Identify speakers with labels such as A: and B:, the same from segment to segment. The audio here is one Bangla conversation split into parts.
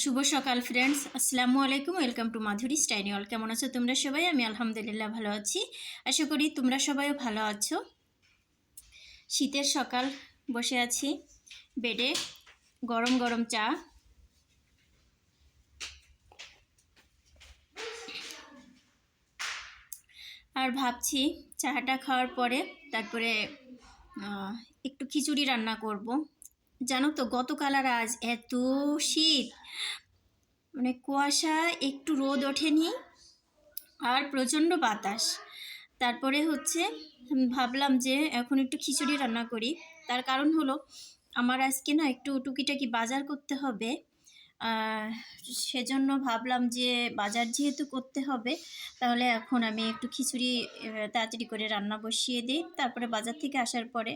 A: শুভ সকাল ফ্রেন্ডস আসসালামু আলাইকুম ওয়েলকাম টু মাধুরী স্টাইনিওল কেমন আছো তোমরা সবাই? আমি আলহামদুলিল্লাহ ভালো আছি। আশা করি তোমরা সবাইও ভালো আছো। শীতের সকাল, বসে আছি বেডে। গরম গরম চা। আর ভাবছি চাটা খাওয়ার পরে তারপরে একটু খিচুড়ি রান্না করব। জানো তো, গতকাল আর আজ এত শীত। মানে কুয়াশা, একটু রোদ ওঠেনি আর প্রচণ্ড বাতাস। তারপরে হচ্ছে ভাবলাম যে এখন একটু খিচুড়ি রান্না করি। তার কারণ হলো, আমার আজকে না একটু টুকিটাকি বাজার করতে হবে। সেজন্য ভাবলাম যে বাজার যেহেতু করতে হবে, তাহলে এখন আমি একটু খিচুড়ি তাড়াতাড়ি করে রান্না বসিয়ে দিই। তারপরে বাজার থেকে আসার পরে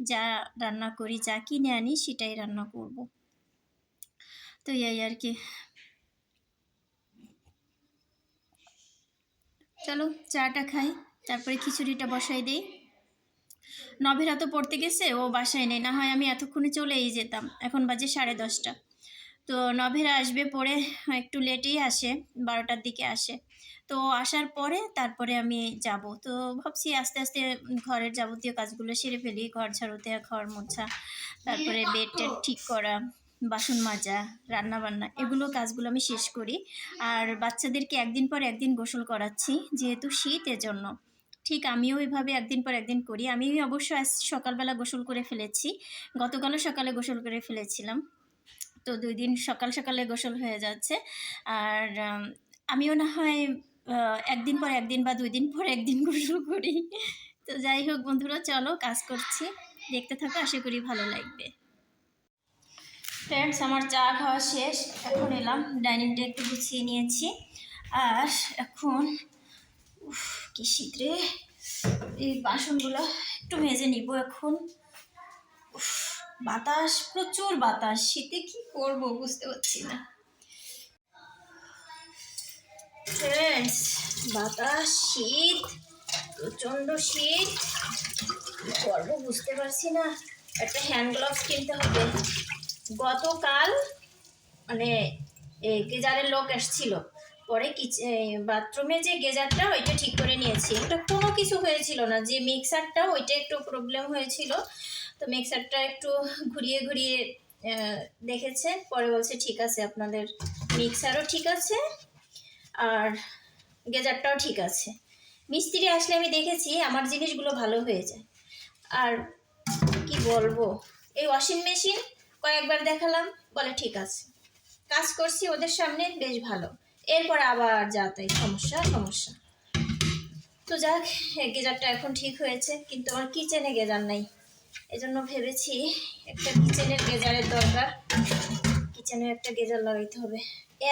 A: যা রান্না করি, যা কিনে আনি সেটাই রান্না করব। তো এই আর কি। চলো চাটা খাই, তারপরে খিচুড়িটা বসাই দিই। নভেরা তো পড়তে গেছে, ও বাসায় নেই, না হয় আমি এতক্ষণে চলেই যেতাম। এখন বাজে সাড়ে দশটা। তো নভেরা আসবে পরে, একটু লেটেই আসে, বারোটার দিকে আসে। তো আসার পরে তারপরে আমি যাব। তো ভাবছি আস্তে আস্তে ঘরের যাবতীয় কাজগুলো সেরে ফেলি ঘর ঝাড়ু দেওয়া ঘর মোছা তারপরে বেড টেড ঠিক করা বাসন মাজা রান্না বান্না এগুলো কাজগুলো আমি শেষ করি। আর বাচ্চাদেরকে একদিন পর একদিন গোসল করাচ্ছি যেহেতু শীত এজন্য। ঠিক আমিও এভাবে একদিন পর একদিন করি। আমি অবশ্য আজ সকালবেলা গোসল করে ফেলেছি গতকালও সকালে গোসল করে ফেলেছিলাম। তো দুই দিন সকাল সকালে গোসল হয়ে যাচ্ছে। আর আমিও না হয় একদিন পর একদিন বা দুই দিন পর একদিন গোসল করি। তো যাই হোক বন্ধুরা চলো কাজ করছি। দেখতে থাকো আশা করি ভালো লাগবে। ফ্রেন্ডস আমার চা খাওয়া শেষ। এখন এলাম ডাইনিংটা একটু গুছিয়ে নিয়েছি। আর এখন উফ কি শীত রে। এই বাসনগুলো একটু মেজে নিব এখন। উফ, বাতাস প্রচুর বাতাস। শীতে কি করব বুঝতে পারছি না। ফ্রেন্ডস বাতাস, শীত, প্রচণ্ড শীত। কি করব বুঝতে পারছি না। একটা হ্যান্ড গ্লাভস কিনতে হবে। গতকাল মানে গেজারের লোক এসছিল। পরে বাথরুমে যে গেজারটা, ওইটা ঠিক করে নিয়েছি। ওটা কোনো কিছু হয়েছিল না। যে মিক্সারটা ওইটা একটু প্রবলেম হয়েছিল। তো মিক্সারটা একটু ঘুরিয়ে ঘুরিয়ে দেখেছে। পরে বলছে, ঠিক আছে, আপনাদের মিক্সারও ঠিক আছে। আর গেজারটাও ঠিক আছে। মিস্ত্রি আসলে আমি দেখেছি, আমার জিনিসগুলো ভালো হয়ে যায়। আর কি বলব, এই ওয়াশিং মেশিন কয়েকবার দেখালাম, বলে ঠিক আছে। কাজ করছি ওদের সামনে, বেশ ভালো। এরপর আবার যা তাই, সমস্যা সমস্যা। তো যাক গেজারটা এখন ঠিক হয়েছে, কিন্তু আমার কিচেনে গেজার নাই। এজন্য ভেবেছি একটা কিচেনের গেজারের দরকার। কিচেনে একটা গেজার লাগাইতে হবে।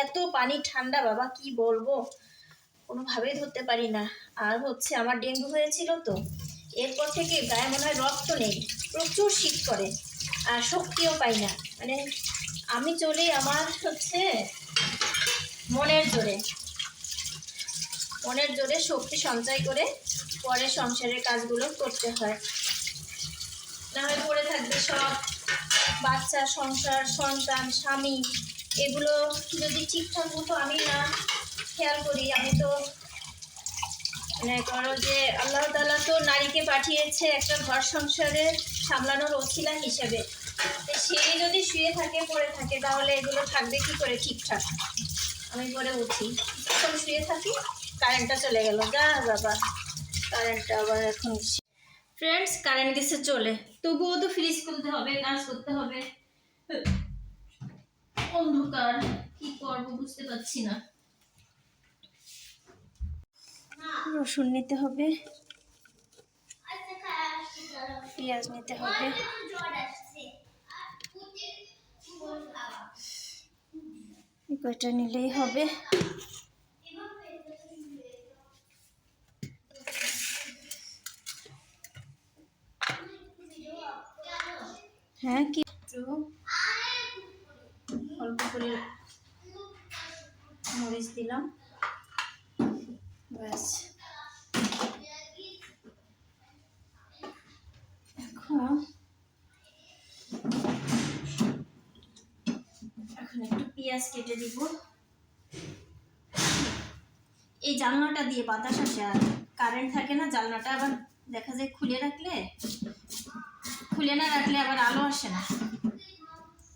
A: এত পানি ঠান্ডা বাবা, কি বলব? কোনোভাবেই ধরতে পারি না। আর হচ্ছে আমার ডেঙ্গু হয়েছিল তো, এরপর থেকে গায়ে মনে হয় রক্ত নেই, প্রচুর শীত করে আর শক্তিও পাই না। মানে আমি চলি আমার হচ্ছে মনের জোরে মনের জোরে শক্তি সঞ্চয় করে পরে সংসারের কাজগুলো করতে হয়। না হয় পড়ে থাকবে সব, বাচ্চা, সংসার, সন্তান, স্বামী এগুলো যদি ঠিকঠাক মতো আমি না খেয়াল করি, আমি তো মানে করো যে আল্লাহ তালা তো নারীকে পাঠিয়েছে একটা ঘর সংসারে সামলানোর অছিলা হিসেবে। সে যদি শুয়ে থাকে, পড়ে থাকে, তাহলে এগুলো থাকবে কি করে ঠিকঠাক? আমি পরে উঠি। কিছুক্ষণ শুয়ে থাকি কারেন্টটা চলে গেল। যা বাবা কারেন্টটা আবার এখন ফ্রেন্ডস কারেন্ট গেছে চলে। তবুও তো ফ্রিজ খুলতে হবে কাজ করতে হবে। অন্ধকার কি করব বুঝতে পারছি না। রসুন নিতে হবে। পেঁয়াজ নিতে হবে। এই কয়টা নিলেই হবে। হ্যাঁ কি? করে মরিচ দিলাম। ব্যাস। এখন এখন একটু পেঁয়াজ কেটে দিব। এই জানলাটা দিয়ে বাতাস আসে আর কারেন্ট থাকে না জানলাটা আবার দেখা যায় খুলে রাখলে খুলে না রাখলে আবার আলো আসে না।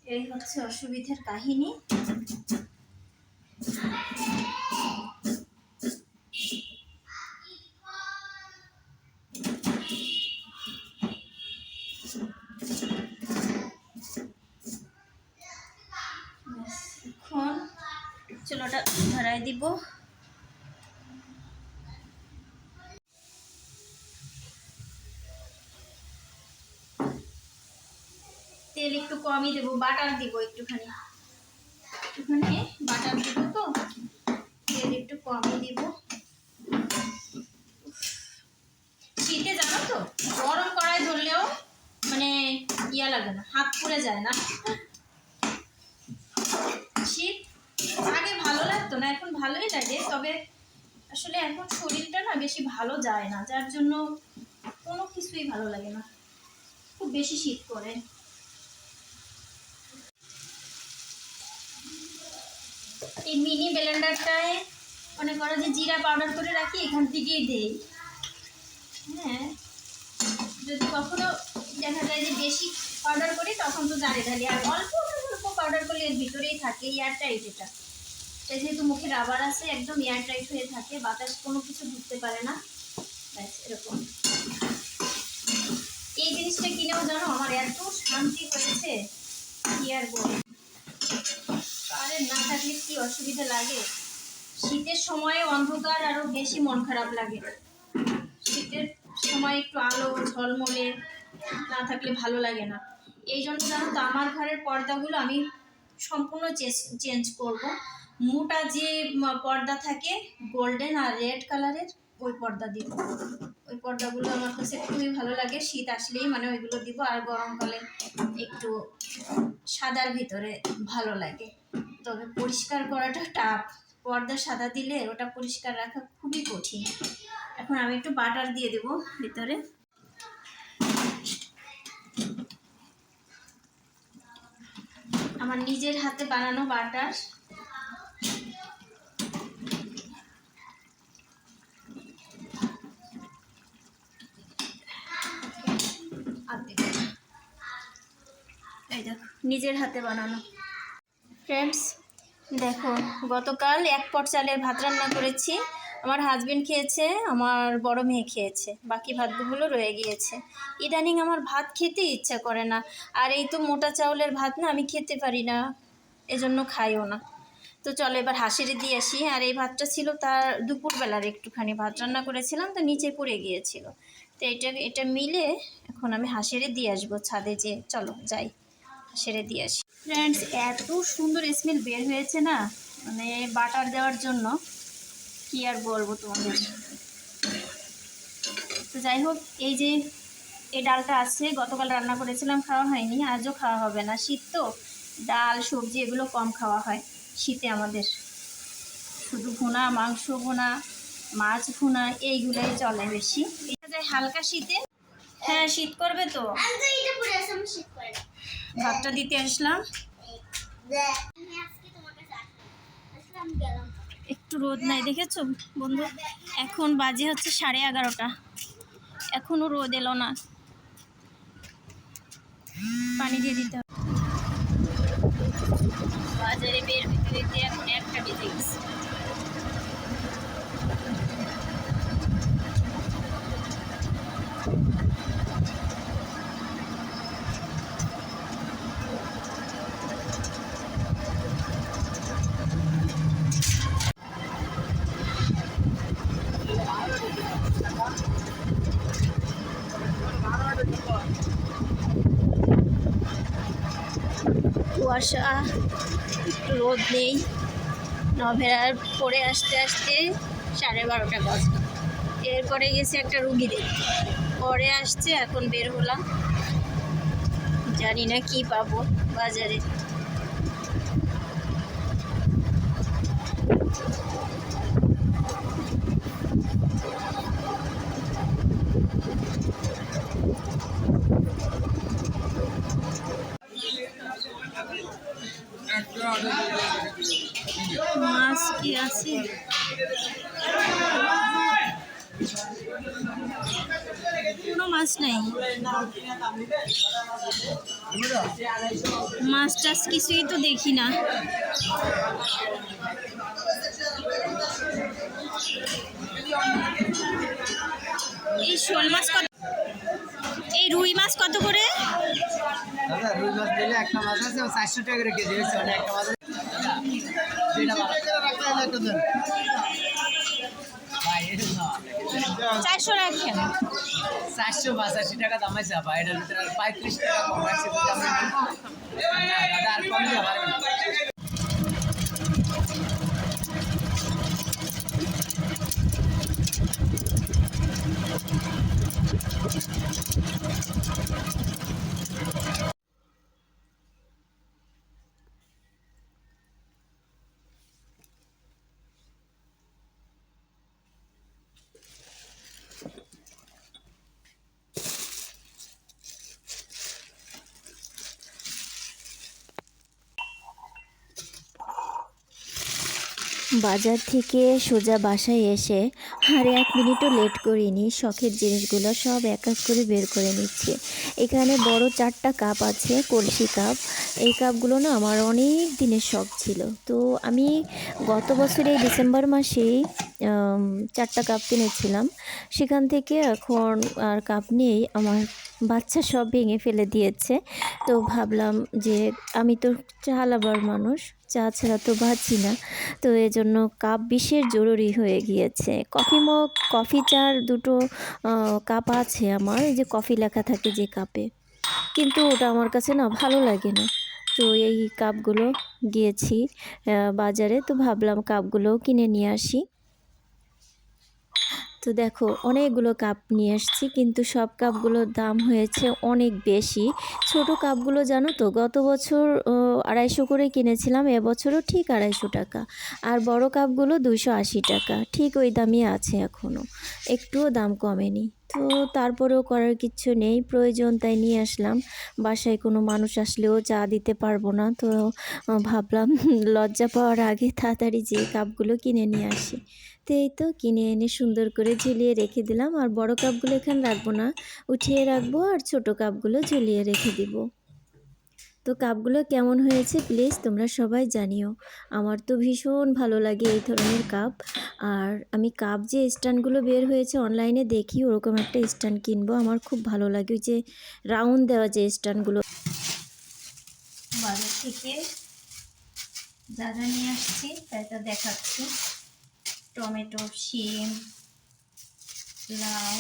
A: এই হচ্ছে অসুবিধার কাহিনী। তেল একটু কমই দেবো, বাটার দিব একটুখানি। একটুখানি বাটার দিব তো, তেল একটু কমই দিব। শীতে জানো তো, গরম কড়াই ধরলেও মানে ইয়া লাগে না, হাত পুড়ে যায় না। শীত আগে ভালো লাগতো না, এখন ভালোই লাগে, তবে আসলে এখন শরীরটা না বেশি ভালো যায় না, যার জন্য কোনো কিছুই ভালো লাগে না। খুব বেশি শীত করে। এই মিনি ব্লেন্ডারটায় মনে করো যে জিরা পাউডার করে রাখি, এখান থেকেই দেই। হ্যাঁ। যদি কখনো দেখা যায় যে বেশি পাউডার করি, তখন তো জারে ঢালি আর অল্প অল্প পাউডার করলে এর ভিতরেই থাকে এয়ার টাইট এটা। এটা যেহেতু মুখে রাবার আছে, একদম এয়ার টাইট হয়ে থাকে, বাতাস কোনো কিছু ঢুকতে পারে না। ব্যাস, এরকম। এই জিনিসটা কিনেও জানো, আমার এত শান্তি হয়েছে। কি আর বল কারেন্ট না থাকলে কি অসুবিধা লাগে? শীতের সময়ে অন্ধকার আরও বেশি মন খারাপ লাগে। শীতের সময় একটু আলো, ঝলমলে না থাকলে ভালো লাগে না। এই জন্য জানো তো, আমার ঘরের পর্দাগুলো আমি সম্পূর্ণ চেঞ্জ করব। মোটা যে পর্দা থাকে, গোল্ডেন আর রেড কালারের, ওই পর্দা দিব। ওই পর্দাগুলো আমার কাছে খুবই ভালো লাগে। শীত আসলেই মানে ওইগুলো দিব, আর গরমকালে একটু সাদার ভিতরে ভালো লাগে। তবে পরিষ্কার করাটা টাফ পর্দা সাদা দিলে ওটা পরিষ্কার রাখা খুবই কঠিন। এখন আমি একটু বাটার দিয়ে দেবো ভিতরে। আমার নিজের হাতে বানানো বাটার নিজের হাতে বানানো। ফ্রেন্ডস দেখো, গতকাল এক পট চালের ভাত রান্না করেছি। আমার হাজবেন্ড খেয়েছে, আমার বড় মেয়ে খেয়েছে। বাকি ভাতগুলো রয়ে গিয়েছে। ইদানিং আমার ভাত খেতে ইচ্ছা করে না। আর এই তো মোটা চাউলের ভাত না, আমি খেতে পারি না। এজন্য খাইও না। তো চলো এবার হাসিরে দিয়ে আসি। আর এই ভাতটা ছিল তার দুপুরবেলার একটুখানি ভাত রান্না করেছিলাম, তো নিচে পড়ে গিয়েছিল। তো এটা এটা মিলে এখন আমি হাসিরে দিয়ে আসব ছাদে যে, চলো যাই সেরে দিয়ে আসি। ফ্রেন্ডস এত সুন্দর স্মেল বের হয়েছে না? মানে বাটার দেওয়ার জন্য। কি আর বলব তোমাদের? তো যাই হোক, এই যে এই ডালটা আছে, গতকাল রান্না করেছিলাম, খাওয়া হয়নি, আজও খাওয়া হবে না। শীত তো, ডাল, সবজি এগুলো কম খাওয়া হয় শীতে আমাদের। শুধু ভুনা, মাংস ভুনা, মাছ ভুনা, এইগুলোই চলে বেশি। হালকা শীতে? হ্যাঁ শীত করবে তো।
B: শীত করে
A: ভাতটা দিতে আসলাম। একটু রোদ নাই, দেখেছ বন্ধু? এখন বাজে হচ্ছে সাড়ে এগারোটা। এখনও রোদ এলো না। পানি দিয়ে দিতে হবে। বাজারে বের হইতে কুয়াশা একটু রোদ নেই। নভেরার পরে আসতে আসতে সাড়ে বারোটা বাজবে এরপরে গেছি একটা রুগী দেখতে। পরে আসছে, এখন বের হলাম। জানি না কি পাবো বাজারে।
C: মাছ আছে? কোনো মাছ মাছ টাছ কিছুই তো দেখি না। এই শোল মাছ কত এই রুই মাছ কত করে?
D: দাদা রুই মাছ দিলে একটা মাছ আছে চারশো টাকা করে কেজি হয়েছে মানে একটা মাছ
C: চারশো রাখেন
D: চারশো পঁচাশি টাকা দাম আছে ভাই এটার ভিতরে আর পঁয়ত্রিশ টাকা কম আছে দাদা আর কম পারবেন।
A: বাজার থেকে সোজা বাসায় এসে আর এক মিনিটও লেট করিনি। শখের জিনিসগুলো সব এক এক করে বের করে নিচ্ছি। এখানে বড় চারটা কাপ আছে, কলসি কাপ। এই কাপগুলো না আমার অনেক দিনের শখ ছিল। তো আমি গত বছর ডিসেম্বর মাসেই চারটা কাপ কিনেছিলাম। সেখান থেকে এখন আর কাপ নেই। আমার বাচ্চা সব ভেঙে ফেলে দিয়েছে। তো ভাবলাম যে আমি তো চা লাভার মানুষ। চা ছাড়া তো বাঁচি না। তো এজন্য কাপ বিশেষ জরুরি হয়ে গিয়েছে। কফি মগ, কফি চার দুটো কাপ আছে আমার। যে কফি লেখা থাকে যে কাপে। কিন্তু ওটা আমার কাছে না ভালো লাগে না। তো এই কাপগুলো গিয়েছি বাজারে। তো ভাবলাম কাপগুলোও কিনে নিয়ে আসি। তো দেখো, অনেকগুলো কাপ নিয়ে এসেছি কিন্তু সব কাপগুলোর দাম হয়েছে অনেক বেশি। ছোট কাপগুলো জানো তো, গত বছর আড়াইশো করে কিনেছিলাম, এবছরও ঠিক আড়াইশো টাকা। আর বড় কাপগুলো দুশো আশি টাকা, ঠিক ওই দামই আছে এখনও একটুও দাম কমেনি। তো তারপরেও করার কিচ্ছু নেই, প্রয়োজন তাই নিয়ে আসলাম। বাসায় কোনো মানুষ আসলেও চা দিতে পারব না, তো ভাবলাম, লজ্জা পাওয়ার আগে তাড়াতাড়ি যে কাপগুলো কিনে নিয়ে আসি। এই তো কিনে এনে সুন্দর করে ঝুলিয়ে রেখে দিলাম। আর বড় কাপগুলো এখানে রাখব না। উঠিয়ে রাখব আর ছোট কাপগুলো ঝুলিয়ে রেখে দিব। তো কাপগুলো কেমন হয়েছে প্লিজ তোমরা সবাই জানিও। আমার তো ভীষণ ভালো লাগে এই ধরনের কাপ। আর আমি কাপ যে স্ট্যান্ডগুলো বের হয়েছে অনলাইনে দেখি, ওরকম একটা স্ট্যান্ড কিনবো। আমার খুব ভালো লাগে ওই যে রাউন্ড দেওয়া যে স্ট্যান্ডগুলো।
C: বাজার থেকে যা নিয়ে আসছি তাই তা দেখাচ্ছি। টমেটো শিম লাউ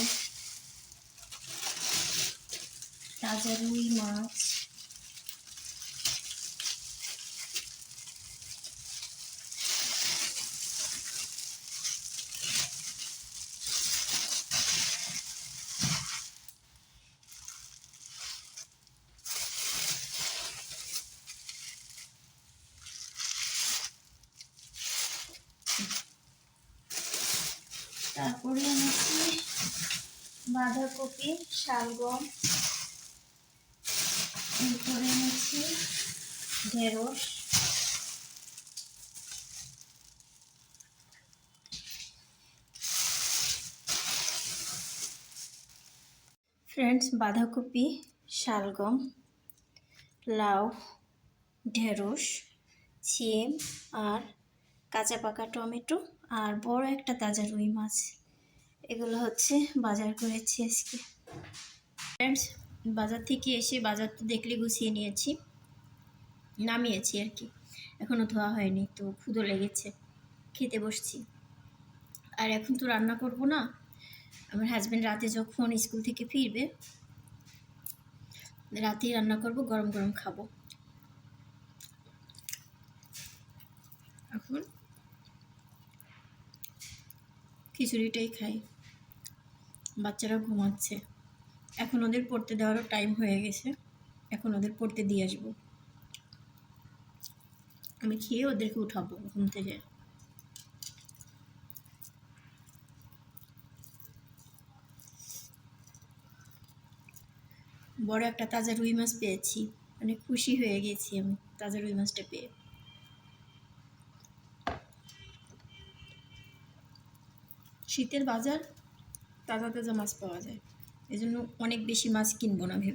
C: তাজা রুই মাছ তারপরে এনেছি বাঁধাকপি, শালগম এরপরে এনেছি, ঢেঁড়স। ফ্রেন্ডস বাঁধাকপি, শালগম, লাউ, ঢেঁড়স সিম আর কাঁচা পাকা টমেটো আর বড় একটা তাজা রুই মাছ। এগুলো হচ্ছে বাজার করেছি আজকে। ফ্রেন্ডস বাজার থেকে এসে বাজার তো দেখলে গুছিয়ে নিয়েছি। নামিয়েছি আর কি। এখনও ধোয়া হয়নি, তো ক্ষুদো লেগেছে। খেতে বসছি। আর এখন তো রান্না করব না। আমার হাজব্যান্ড রাতে যখন স্কুল থেকে ফিরবে, রাতেই রান্না করব, গরম গরম খাব। এখন খিচুড়িটাই খাই। বাচ্চারা ঘুমাচ্ছে। এখন ওদের পড়তে দেওয়ারও টাইম হয়ে গেছে। এখন ওদের পড়তে দিয়ে আসব। আমি খেয়ে ওদেরকে উঠাবো ঘুম থেকে। বড় একটা তাজা রুই মাছ পেয়েছি। অনেক খুশি হয়ে গেছি আমি তাজা রুই মাছটা পেয়ে।
A: শীতের বাজার তাজা তাজা মাছ পাওয়া যায়। এজন্য অনেক বেশি মাছ কিনবো না ভেবে।